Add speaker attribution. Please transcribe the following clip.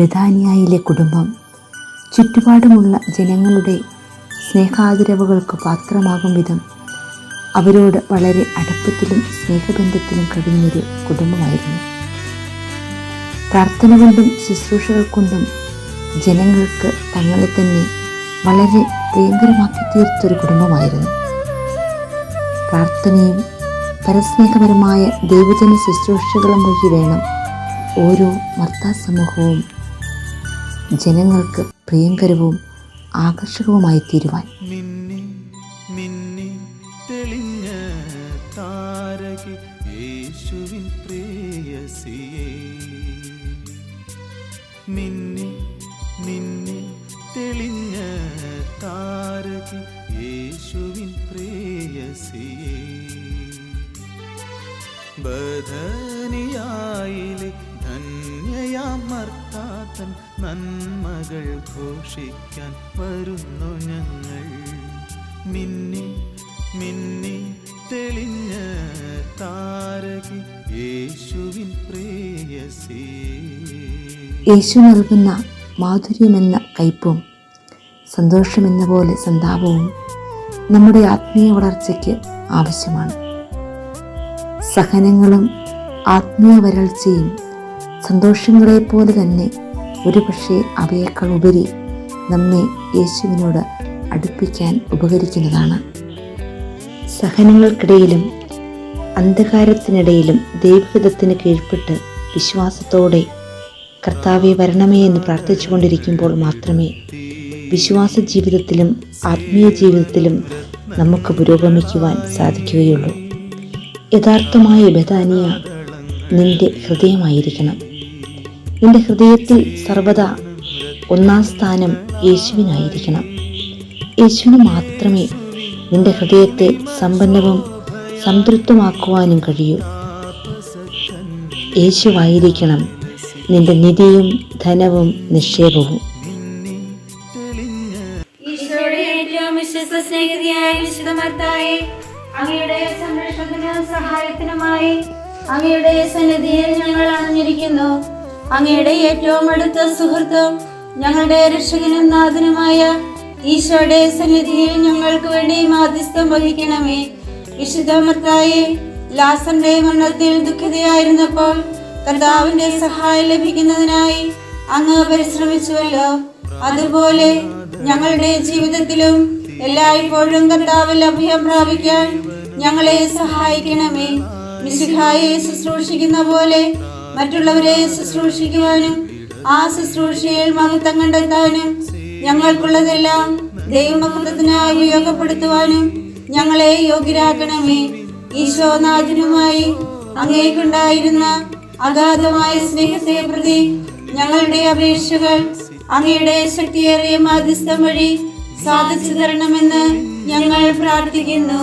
Speaker 1: ബഥാനിയായിലെ കുടുംബം ചുറ്റുപാടുമുള്ള ജനങ്ങളുടെ സ്നേഹാദരവുകൾക്ക് പാത്രമാകും വിധം അവരോട് വളരെ അടുപ്പത്തിലും സ്നേഹബന്ധത്തിലും കഴിഞ്ഞൊരു കുടുംബമായിരുന്നു. പ്രാർത്ഥന കൊണ്ടും ശുശ്രൂഷകൾ കൊണ്ടും ജനങ്ങൾക്ക് തങ്ങളെ തന്നെ വളരെ പ്രിയങ്കരമാക്കി തീർത്തൊരു കുടുംബമായിരുന്നു. പ്രാർത്ഥനയും പരസ്നേഹപരമായ ദൈവജന ശുശ്രൂഷകളും വഴി വേണം ഓരോ മർത്താ സമൂഹവും ജനങ്ങൾക്ക് പ്രിയങ്കരവും ആകർഷകവുമായി തീരുവാൻ.
Speaker 2: യേശുവിൻ പ്രേയസിയേ. തെളിഞ്ഞ യേശുവിൻ ധന്യയാം മർത്താത്തൻ നന്മകൾ ഘോഷിക്കാൻ വരുന്നു ഞങ്ങൾ. മിന്നി മിന്നി തെളിഞ്ഞ താരകി യേശുവിൻ പ്രേയസി.
Speaker 1: യേശു നൽകുന്ന മാധുര്യമെന്ന കയ്പും സന്തോഷമെന്ന പോലെ സന്താപവും നമ്മുടെ ആത്മീയ വളർച്ചയ്ക്ക് ആവശ്യമാണ്. സഹനങ്ങളും ആത്മീയ വരൾച്ചയും സന്തോഷങ്ങളെപ്പോലെ തന്നെ ഒരുപക്ഷെ അവയേക്കാൾ ഉപരി നമ്മെ യേശുവിനോട് അടുപ്പിക്കാൻ ഉപകരിക്കുന്നതാണ്. സഹനങ്ങൾക്കിടയിലും അന്ധകാരത്തിനിടയിലും ദൈവഹിതത്തിന് കീഴ്പ്പെട്ട് വിശ്വാസത്തോടെ കർത്താവെ വരണമേ എന്ന് പ്രാർത്ഥിച്ചുകൊണ്ടിരിക്കുമ്പോൾ മാത്രമേ വിശ്വാസ ജീവിതത്തിലും ആത്മീയ ജീവിതത്തിലും നമുക്ക് പുരോഗമിക്കുവാൻ സാധിക്കുകയുള്ളൂ. യഥാർത്ഥമായ ബഥാനിയ നിന്റെ ഹൃദയമായിരിക്കണം. നിന്റെ ഹൃദയത്തിൽ സർവദാ ഒന്നാം സ്ഥാനം യേശുവിനായിരിക്കണം. യേശുവിന് മാത്രമേ നിന്റെ ഹൃദയത്തെ സമ്പന്നവും സംതൃപ്തമാക്കുവാനും കഴിയൂ. യേശുവായിരിക്കണം നിന്റെ നിധിയും ധനവും നിക്ഷേപവും.
Speaker 3: അങ്ങയുടെ സഹായത്തിനുമായി അങ്ങയുടെ സന്നിധിയിൽ ഞങ്ങൾ അണഞ്ഞിരിക്കുന്നു. അങ്ങയുടെ ഏറ്റവും അടുത്ത സുഹൃത്തും ഞങ്ങളുടെ രക്ഷകനും നാഥനുമായ ഈശോയുടെ സന്നിധിയിൽ ഞങ്ങൾക്ക് വേണ്ടി മാധ്യസ്ഥം വഹിക്കണമേ. വിശുദ്ധ ലാസന്റെ മരണത്തിൽ ദുഃഖിതയായിരുന്നപ്പോൾ കർത്താവിന്റെ സഹായം ലഭിക്കുന്നതിനായി അങ്ങ് പരിശ്രമിച്ചുവല്ലോ. അതുപോലെ ഞങ്ങളുടെ ജീവിതത്തിലും എല്ലായ്പ്പോഴും കർത്താവിൽ അഭയം പ്രാപിക്കാൻ ഞങ്ങളെ സഹായിക്കണമേ. മിശിഹായെ ശുശ്രൂഷിക്കുന്ന പോലെ മറ്റുള്ളവരെ ശുശ്രൂഷിക്കുവാനും ആ ശുശ്രൂഷയിൽ മഹത്വം കണ്ടെത്താനും ഞങ്ങൾക്കുള്ളതെല്ലാം ദൈവമഹത്വത്തിനായി ഉപയോഗപ്പെടുത്തുവാനും ഞങ്ങളെ യോഗ്യരാക്കണമേ. ഈശോനാഥനുമായി അങ്ങേക്കുണ്ടായിരുന്ന അഗാധമായ സ്നേഹത്തെ പ്രതി ഞങ്ങളുടെ അപേക്ഷകൾ അങ്ങയുടെ ശക്തിയേറിയ മാധ്യസ്ഥം വഴി സാധിച്ചു തരണമെന്ന് ഞങ്ങൾ പ്രാർത്ഥിക്കുന്നു.